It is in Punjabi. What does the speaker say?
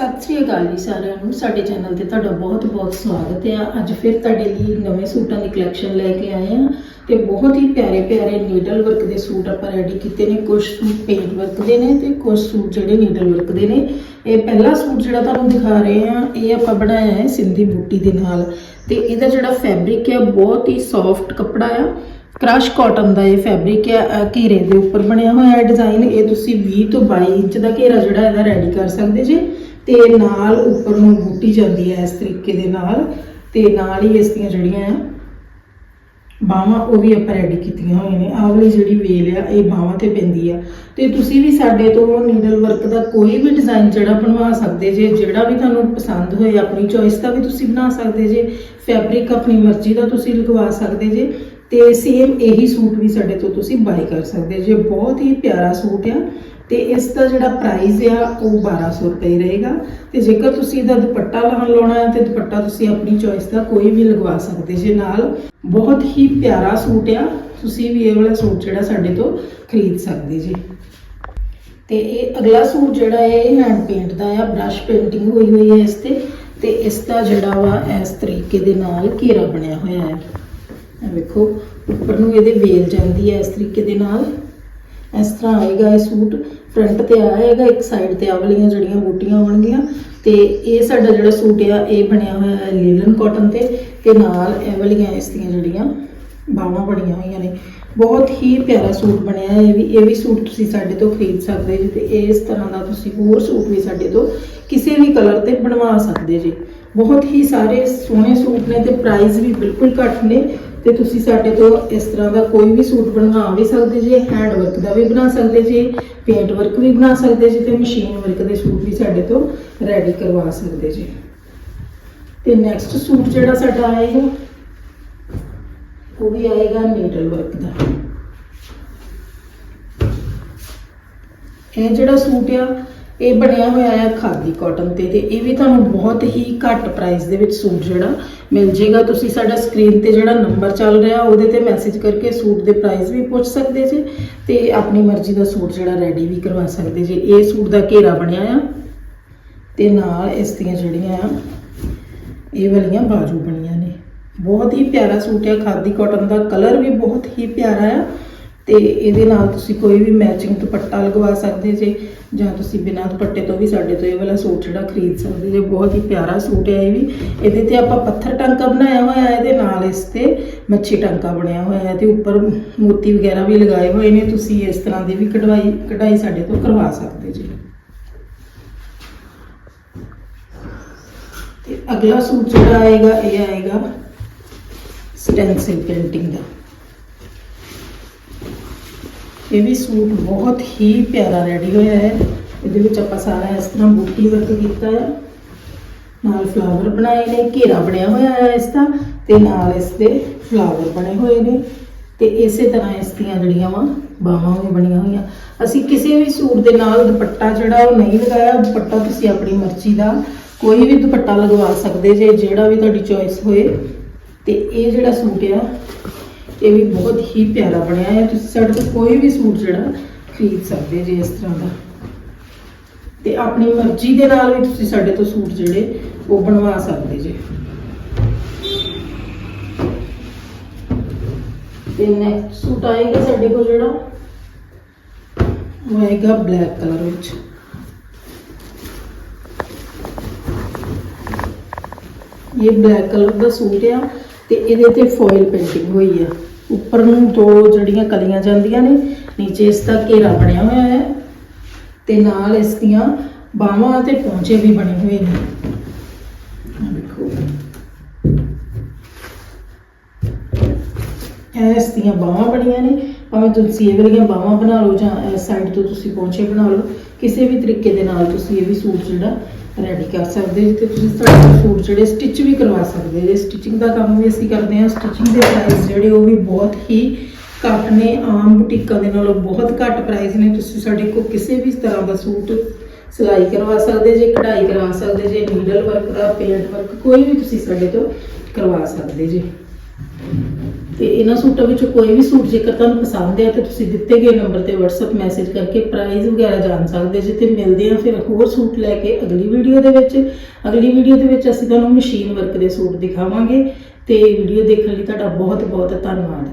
ਸਤਿ ਸ੍ਰੀ ਅਕਾਲ ਜੀ ਸਾਰਿਆਂ ਨੂੰ। ਸਾਡੇ ਚੈਨਲ ਤੇ ਤੁਹਾਡਾ ਬਹੁਤ-ਬਹੁਤ ਸਵਾਗਤ ਹੈ। ਅੱਜ ਫਿਰ ਤੁਹਾਡੇ ਲਈ ਨਵੇਂ ਸੂਟਾਂ ਦੀ ਕਲੈਕਸ਼ਨ ਲੈ ਕੇ ਆਏ ਹਾਂ ਤੇ ਬਹੁਤ ਹੀ ਪਿਆਰੇ-ਪਿਆਰੇ ਨੀਡਲ ਵਰਕ ਦੇ ਸੂਟ ਆਪਾਂ ਰੈਡੀ ਕੀਤੇ ਨੇ। ਕੁਝ ਸੂਟ ਪੇਂਟ ਵਰਕ ਦੇ ਨੇ ਤੇ ਕੁਝ ਸੂਟ ਜਿਹੜੇ ਨੀਡਲ ਵਰਕ ਦੇ ਨੇ। ਇਹ ਪਹਿਲਾ ਸੂਟ ਜਿਹੜਾ ਤੁਹਾਨੂੰ ਦਿਖਾ ਰਹੇ ਹਾਂ, ਇਹ ਆਪਾਂ ਬਣਾਇਆ ਹੈ ਸਿੰਧੀ ਬੂਟੀ ਦੇ ਨਾਲ। ਤੇ ਇਹਦਾ ਜਿਹੜਾ ਫੈਬਰਿਕ ਹੈ, ਬਹੁਤ ਹੀ ਸੌਫਟ ਕੱਪੜਾ ਆ। ਕ੍ਰਸ਼ ਕਾਟਨ ਦਾ ਇਹ ਫੈਬਰਿਕ ਹੈ ਘੇਰੇ ਦੇ ਉੱਪਰ ਬਣਿਆ ਹੋਇਆ ਹੈ ਡਿਜ਼ਾਈਨ ਇਹ ਤੁਸੀਂ 20 ਤੋਂ 22 ਇੰਚ ਦਾ ਘੇਰਾ ਜਿਹੜਾ ਇਹਦਾ ਰੈਡੀ ਕਰ ਸਕਦੇ ਜੇ। ਤੇ ਨਾਲ ਉੱਪਰ ਨੂੰ ਬੂਟੀ ਜਾਂਦੀ ਹੈ ਇਸ ਤਰੀਕੇ ਦੇ ਨਾਲ। ਤੇ ਨਾਲ ਹੀ ਇਸ ਦੀਆਂ ਜਿਹੜੀਆਂ ਆ, ਬਾਹਾਂ, ਉਹ ਵੀ ਆਪਾਂ ਰੈਡੀ ਕੀਤੀਆਂ ਹੋਈਆਂ ਨੇ। ਆਹ ਵਾਲੀ ਜਿਹੜੀ ਵੇਲ ਆ, ਇਹ ਬਾਹਾਂ ਤੇ ਪੈਂਦੀ ਆ। ਤੇ ਤੁਸੀਂ ਵੀ ਸਾਡੇ ਤੋਂ ਨੀਡਲ ਵਰਕ ਦਾ ਕੋਈ ਵੀ ਡਿਜ਼ਾਈਨ ਜਿਹੜਾ ਬਣਵਾ ਸਕਦੇ ਜੇ, ਜਿਹੜਾ ਵੀ ਤੁਹਾਨੂੰ ਪਸੰਦ ਹੋਏ, ਆਪਣੀ ਚੋਇਸ ਦਾ ਵੀ ਤੁਸੀਂ ਬਣਾ ਸਕਦੇ ਜੇ। ਫੈਬਰਿਕ ਆਪਣੀ ਮਰਜ਼ੀ ਦਾ ਤੁਸੀਂ ਲਗਵਾ ਸਕਦੇ ਜੇ। ਤੇ ਸੇਮ ਇਹੀ ਸੂਟ ਵੀ ਸਾਡੇ ਤੋਂ ਤੁਸੀਂ ਬਾਈ ਕਰ ਸਕਦੇ ਜੇ ਬਹੁਤ ਹੀ ਪਿਆਰਾ ਸੂਟ ਆ, ਤੇ ਇਸ ਦਾ ਜਿਹੜਾ ਪ੍ਰਾਈਸ ਆ, ਉਹ 1200 ਰੁਪਏ ਰਹੇਗਾ। ਤੇ ਜੇਕਰ ਤੁਸੀਂ ਇਹਦਾ ਦੁਪੱਟਾ ਲਾਉਣ ਲਾਉਣਾ ਹੈ, ਤੇ ਦੁਪੱਟਾ ਤੁਸੀਂ ਆਪਣੀ ਚੋਇਸ ਦਾ ਕੋਈ ਵੀ ਲਗਵਾ ਸਕਦੇ ਜੇ ਨਾਲ। ਬਹੁਤ ਹੀ ਪਿਆਰਾ ਸੂਟ ਆ, ਤੁਸੀਂ ਵੀ ਇਹ ਵਾਲਾ ਸੂਟ ਜਿਹੜਾ ਸਾਡੇ ਤੋਂ ਖਰੀਦ ਸਕਦੇ ਜੀ। ਤੇ ਇਹ ਅਗਲਾ ਸੂਟ ਜਿਹੜਾ ਹੈ, ਇਹ ਹੈਂਡ ਪੇਂਟ ਦਾ ਆ ਬ੍ਰਸ਼ ਪੇਂਟਿੰਗ ਹੋਈ ਹੋਈ ਹੈ ਇਸ ਤੇ। ਤੇ ਇਸ ਦਾ ਜਿਹੜਾ ਵਾ, ਇਸ ਤਰੀਕੇ ਦੇ ਨਾਲ ਘੇਰਾ ਬਣਿਆ ਹੋਇਆ ਹੈ। ਇਹ ਵੇਖੋ, ਉੱਪਰ ਨੂੰ ਇਹਦੇ ਵੇਲ ਜਾਂਦੀ ਹੈ ਇਸ ਤਰੀਕੇ ਦੇ ਨਾਲ। ਇਸ ਤਰ੍ਹਾਂ ਆਏਗਾ ਇਹ ਸੂਟ। ਫਰੰਟ ਤੇ ਆਏਗਾ, ਇੱਕ ਸਾਈਡ ਤੇ ਆ ਵਾਲੀਆਂ ਜਿਹੜੀਆਂ ਬੂਟੀਆਂ ਹੋਣਗੀਆਂ। ਤੇ ਇਹ ਸਾਡਾ ਜਿਹੜਾ ਸੂਟ ਆ, ਇਹ ਬਣਿਆ ਹੋਇਆ ਹੈ ਲੀਲਨ ਕਾਟਨ ਤੇ। ਤੇ ਨਾਲ ਇਹ ਵਾਲੀਆਂ ਇਸ ਦੀਆਂ ਜਿਹੜੀਆਂ ਬਾਹਾਂ ਬਣੀਆਂ ਹੋਈਆਂ ਨੇ। ਬਹੁਤ ਹੀ ਪਿਆਰਾ ਸੂਟ ਬਣਿਆ ਹੈ ਇਹ ਵੀ। ਇਹ ਵੀ ਸੂਟ ਤੁਸੀਂ ਸਾਡੇ ਤੋਂ ਖਰੀਦ ਸਕਦੇ ਜੀ ਤੇ ਇਸ ਤਰ੍ਹਾਂ ਦਾ ਤੁਸੀਂ ਹੋਰ ਸੂਟ ਵੀ ਸਾਡੇ ਤੋਂ ਕਿਸੇ ਵੀ ਕਲਰ ਤੇ ਬਣਵਾ ਸਕਦੇ ਜੀ। ਬਹੁਤ ਹੀ ਸਾਰੇ ਸੋਹਣੇ ਸੂਟ ਨੇ ਤੇ ਪ੍ਰਾਈਸ ਵੀ ਬਿਲਕੁਲ ਘੱਟ ਨੇ। ਤੇ ਤੁਸੀਂ ਸਾਡੇ ਤੋਂ ਇਸ ਤਰ੍ਹਾਂ ਦਾ ਕੋਈ ਵੀ ਸੂਟ ਬਣਵਾ ਵੀ ਸਕਦੇ ਜੇ ਹੈਂਡ ਵਰਕ ਦਾ ਵੀ ਬਣਾ ਸਕਦੇ ਜੇ ਪੇਂਟ ਵਰਕ ਵੀ ਬਣਾ ਸਕਦੇ ਜੇ ਤੇ ਮਸ਼ੀਨ ਵਰਕ ਦੇ ਸੂਟ ਵੀ ਸਾਡੇ ਤੋਂ ਰੈਡੀ ਕਰਵਾ ਸਕਦੇ ਜੇ। ਤੇ ਨੈਕਸਟ ਸੂਟ ਜਿਹੜਾ ਸਾਡਾ ਆਏਗਾ, ਉਹ ਵੀ ਆਏਗਾ ਨੀਡਲ ਵਰਕ ਦਾ। ਇਹ ਜਿਹੜਾ ਸੂਟ ਆ ਇਹ ਬਣਿਆ ਹੋਇਆ ਹੈ ਖਾਦੀ ਕਾਟਨ ਤੇ ਤੇ ਇਹ ਵੀ ਤੁਹਾਨੂੰ ਬਹੁਤ ਹੀ ਘੱਟ ਪ੍ਰਾਈਸ ਦੇ ਵਿੱਚ ਸੂਟ ਜਿਹੜਾ ਮਿਲ ਜੇਗਾ। ਤੁਸੀਂ ਸਾਡਾ ਸਕਰੀਨ ਤੇ ਜਿਹੜਾ ਨੰਬਰ ਚੱਲ ਰਿਹਾ, ਉਹਦੇ ਤੇ ਮੈਸੇਜ ਕਰਕੇ ਸੂਟ ਦੇ ਪ੍ਰਾਈਸ ਵੀ ਪੁੱਛ ਸਕਦੇ ਜੇ ਤੇ ਆਪਣੀ ਮਰਜ਼ੀ ਦਾ ਸੂਟ ਜਿਹੜਾ ਰੈਡੀ ਵੀ ਕਰਵਾ ਸਕਦੇ ਜੇ। ਇਹ ਸੂਟ ਦਾ ਘੇਰਾ ਬਣਿਆ ਆ ਤੇ ਨਾਲ ਇਸ ਦੀਆਂ ਜਿਹੜੀਆਂ ਆ, ਇਹ ਵਾਲੀਆਂ ਬਾਜੂ ਬਣੀਆਂ ਨੇ। ਬਹੁਤ ਹੀ ਪਿਆਰਾ ਸੂਟ ਹੈ ਖਾਦੀ ਕਾਟਨ ਦਾ ਕਲਰ ਵੀ ਬਹੁਤ ਹੀ ਪਿਆਰਾ ਆ। ਤੇ ਇਹਦੇ ਨਾਲ ਤੁਸੀਂ ਕੋਈ ਵੀ ਮੈਚਿੰਗ ਦੁਪੱਟਾ ਲਗਵਾ ਸਕਦੇ ਜੇ, ਜਾਂ ਤੁਸੀਂ ਬਿਨਾਂ ਦੁਪੱਟੇ ਤੋਂ ਵੀ ਸਾਡੇ ਤੋਂ ਇਹ ਵਾਲਾ ਸੂਟ ਜਿਹੜਾ ਖਰੀਦ ਸਕਦੇ ਜੇ, ਬਹੁਤ ਹੀ ਪਿਆਰਾ ਸੂਟ ਹੈ ਇਹ ਵੀ। ਇਹਦੇ ਤੇ ਆਪਾਂ ਪੱਥਰ ਟਾਂਕਾ ਬਣਾਇਆ ਹੋਇਆ ਹੈ ਇਹਦੇ ਨਾਲ ਇਸ ਤੇ ਮੱਛੀ ਟਾਂਕਾ ਬਣਿਆ ਹੋਇਆ ਹੈ ਤੇ ਉੱਪਰ ਮੋਤੀ ਵਗੈਰਾ ਵੀ ਲਗਾਏ ਹੋਏ ਨੇ, ਤੁਸੀਂ ਇਸ ਤਰ੍ਹਾਂ ਦੀ ਵੀ ਕਢਵਾਈ, ਕਢਾਈ ਸਾਡੇ ਤੋਂ ਕਰਵਾ ਸਕਦੇ ਜੀ। ਤੇ ਅਗਲਾ ਸੂਟ ਜਿਹੜਾ ਆਏਗਾ, ਇਹ ਆਏਗਾ ਸਟੈਂਸਿਲ ਪੇਂਟਿੰਗ ਦਾ। ਇਹ ਵੀ ਸੂਟ ਬਹੁਤ ਹੀ ਪਿਆਰਾ ਰੈਡੀ ਹੋਇਆ ਹੈ। ਇਹਦੇ ਵਿੱਚ ਆਪਾਂ ਸਾਰਾ ਇਸ ਤਰ੍ਹਾਂ ਬੂਟੀ ਵਰਕ ਕੀਤਾ ਹੈ। ਨਾਲ ਫਲਾਵਰ ਬਣਾਏ ਨੇ, ਘੇਰਾ ਬਣਿਆ ਹੋਇਆ ਹੈ ਇਸ ਦਾ ਤੇ ਨਾਲ ਇਸ ਦੇ ਫਲਾਵਰ ਬਣੇ ਹੋਏ ਨੇ ਤੇ ਇਸੇ ਤਰ੍ਹਾਂ ਇਸ ਦੀਆਂ ਜਿਹੜੀਆਂ ਵਾ ਬਾਹਾਂ ਵੀ ਬਣੀਆਂ ਹੋਈਆਂ। ਅਸੀਂ ਕਿਸੇ ਵੀ ਸੂਟ ਦੇ ਨਾਲ ਦੁਪੱਟਾ ਜਿਹੜਾ ਉਹ ਨਹੀਂ ਲਗਾਇਆ। ਦੁਪੱਟਾ ਤੁਸੀਂ ਆਪਣੀ ਮਰਜ਼ੀ ਦਾ ਕੋਈ ਵੀ ਦੁਪੱਟਾ ਲਗਵਾ ਸਕਦੇ ਜੇ, ਜਿਹੜਾ ਵੀ ਤੁਹਾਡੀ ਚੋਇਸ ਹੋਏ। ਤੇ ਇਹ ਜਿਹੜਾ ਸੂਟ ਆ ਇਹ ਵੀ ਬਹੁਤ ਹੀ ਪਿਆਰਾ ਬਣਿਆ ਹੈ। ਤੁਸੀਂ ਸਾਡੇ ਤੋਂ ਕੋਈ ਵੀ ਸੂਟ ਜਿਹੜਾ ਖਰੀਦ ਸਕਦੇ ਜੇ ਇਸ ਤਰ੍ਹਾਂ ਦਾ। ਤੇ ਆਪਣੀ ਮਰਜ਼ੀ ਦੇ ਨਾਲ ਵੀ ਤੁਸੀਂ ਸਾਡੇ ਤੋਂ ਸੂਟ ਜਿਹੜੇ ਉਹ ਬਣਵਾ ਸਕਦੇ ਜੇ। ਤੇ ਨੈਕਸਟ ਸੂਟ ਆਏਗਾ ਸਾਡੇ ਕੋਲ ਜਿਹੜਾ ਉਹ ਆਏਗਾ ਬਲੈਕ ਕਲਰ ਵਿੱਚ। ਇਹ ਬਲੈਕ ਕਲਰ ਦਾ ਸੂਟ ਆ ਤੇ ਇਹਦੇ ਤੇ ਫੋਇਲ ਪੇਂਟਿੰਗ ਹੋਈ ਆ। ਉੱਪਰ ਨੂੰ ਦੋ ਜਿਹੜੀਆਂ ਕਲੀਆਂ ਜਾਂਦੀਆਂ ਨੇ, ਨੀਚੇ ਇਸ ਦਾ ਘੇਰਾ ਬਣਿਆ ਹੋਇਆ ਹੈ ਤੇ ਨਾਲ ਇਸ ਦੀਆਂ ਬਾਹਾਂ ਤੇ ਪੌਂਚੇ ਵੀ ਬਣੇ ਹੋਏ ਨੇ। ਇਸ ਦੀਆਂ ਬਾਹਾਂ ਬਣੀਆਂ ਨੇ, ਭਾਵੇਂ ਤੁਸੀਂ ਇਹ ਵਾਲੀਆਂ ਬਾਹਾਂ ਬਣਾ ਲਓ ਜਾਂ ਇਸ ਸਾਈਡ ਤੋਂ ਤੁਸੀਂ ਪੌਂਚੇ ਬਣਾ ਲਓ, ਕਿਸੇ ਵੀ ਤਰੀਕੇ ਦੇ ਨਾਲ ਤੁਸੀਂ ਇਹ ਵੀ ਸੂਟ ਜਿਹੜਾ ਰੈਡੀ ਕਰ ਸਕਦੇ ਜੀ ਤੇ ਤੁਸੀਂ ਸਾਡੇ ਸੂਟ ਜਿਹੜੇ ਸਟਿਚ ਵੀ ਕਰਵਾ ਸਕਦੇ ਜੇ ਸਟਿਚਿੰਗ ਦਾ ਕੰਮ ਵੀ ਅਸੀਂ ਕਰਦੇ ਹਾਂ। ਸਟਿਚਿੰਗ ਦੇ ਪ੍ਰਾਈਸ ਜਿਹੜੇ ਉਹ ਵੀ ਬਹੁਤ ਹੀ ਘੱਟ ਨੇ। ਆਮ ਬੁਟੀਕਾਂ ਦੇ ਨਾਲੋਂ ਬਹੁਤ ਘੱਟ ਪ੍ਰਾਈਸ ਨੇ। ਤੁਸੀਂ ਸਾਡੇ ਕੋਲ ਕਿਸੇ ਵੀ ਤਰ੍ਹਾਂ ਦਾ ਸੂਟ ਸਿਲਾਈ ਕਰਵਾ ਸਕਦੇ, ਜੇ ਕਢਾਈ ਕਰਵਾ ਸਕਦੇ, ਜੇ ਨੀਡਲ ਵਰਕ ਦਾ ਪੇਂਟ ਵਰਕ ਕੋਈ ਵੀ ਤੁਸੀਂ ਸਾਡੇ ਤੋਂ ਕਰਵਾ ਸਕਦੇ ਜੀ। ਤੇ ਇਹਨਾਂ ਸੂਟਾਂ ਵਿੱਚੋਂ ਕੋਈ ਵੀ ਸੂਟ ਜੇਕਰ ਤੁਹਾਨੂੰ ਪਸੰਦ ਹੈ ਤੇ ਤੁਸੀਂ ਦਿੱਤੇ ਗਏ ਨੰਬਰ ਤੇ WhatsApp ਮੈਸੇਜ ਕਰਕੇ ਪ੍ਰਾਈਸ ਵਗੈਰਾ ਜਾਣ ਸਕਦੇ ਜੀ ਤੇ ਮਿਲਦੇ ਆ ਫਿਰ ਹੋਰ ਸੂਟ ਲੈ ਕੇ ਅਗਲੀ ਵੀਡੀਓ ਦੇ ਵਿੱਚ। ਅਗਲੀ ਵੀਡੀਓ ਦੇ ਵਿੱਚ ਅਸੀਂ ਤੁਹਾਨੂੰ ਮਸ਼ੀਨ ਵਰਕ ਦੇ ਸੂਟ ਦਿਖਾਵਾਂਗੇ ਤੇ ਵੀਡੀਓ ਦੇਖਣ ਲਈ ਤੁਹਾਡਾ ਬਹੁਤ ਬਹੁਤ ਧੰਨਵਾਦ।